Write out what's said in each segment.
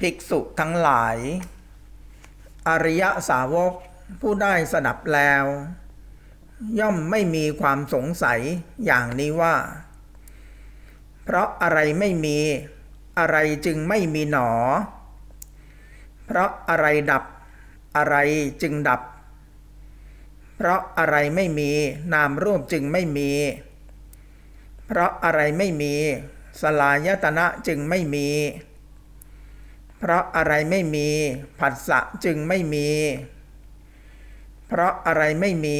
ภิกษุทั้งหลาย อริยสาวกผู้ได้สดับแล้ว ย่อมไม่มีความสงสัยอย่างนี้ว่า เพราะอะไรไม่มีอะไรจึงไม่มีหนอ เพราะอะไรดับ อะไรจึงดับ เพราะอะไรไม่มีนามรูปจึงไม่มี เพราะอะไรไม่มี สลายตนะจึงไม่มี เพราะอะไรไม่มี ผัสสะจึงไม่มี เพราะอะไรไม่มี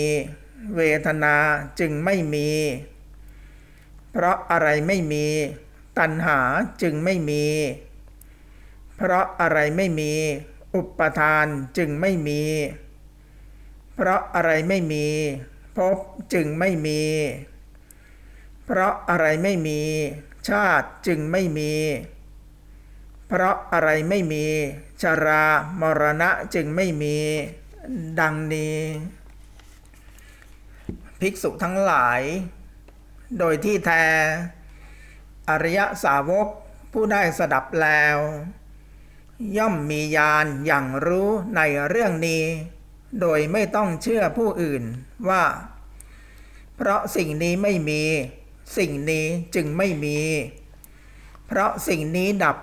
เวทนาจึงไม่มี เพราะอะไรไม่มี ตัณหาจึงไม่มี เพราะอะไรไม่มี อุปทานจึงไม่มี เพราะอะไรไม่มีภพจึงไม่มี เพราะอะไรไม่มี ชาติจึงไม่มี เพราะอะไรไม่มี ชรามรณะจึงไม่มี ดังนี้ ภิกษุทั้งหลาย โดยที่แท้ อริยสาวกผู้ได้สดับแล้ว ย่อมมีญาณอย่างรู้ในเรื่องนี้ โดยไม่ต้องเชื่อผู้อื่นว่า เพราะสิ่งนี้ไม่มี สิ่งนี้จึงไม่มี เพราะสิ่งนี้ดับ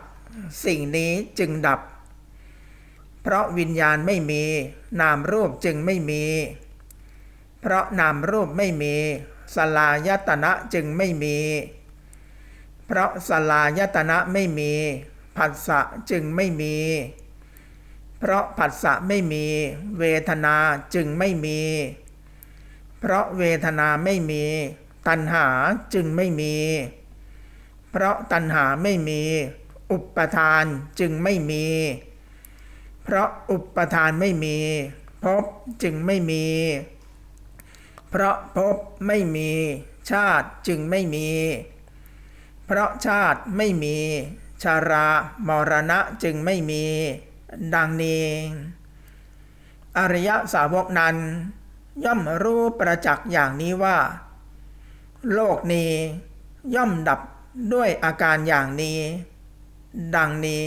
สิ่งนี้จึงดับ เพราะวิญญาณไม่มี นามรูปจึงไม่มี เพราะนามรูปไม่มี สลายตนะจึงไม่มี เพราะสลายตนะไม่มีผัสสะจึงไม่มี เพราะผัสสะไม่มี เวทนาจึงไม่มี เพราะเวทนาไม่มี ตัณหาจึงไม่มี เพราะตัณหาไม่มี อุปทานจึงไม่มี เพราะอุปทานไม่มีภพจึงไม่มี เพราะภพไม่มี ชาติจึงไม่มี เพราะชาติไม่มี ชารามรณะจึงไม่มี ดังนี้อริยสาวกนั้น ย่อมรู้ประจักษ์อย่างนี้ว่า โลกนี้ย่อมดับด้วยอาการอย่างนี้ ดังนี้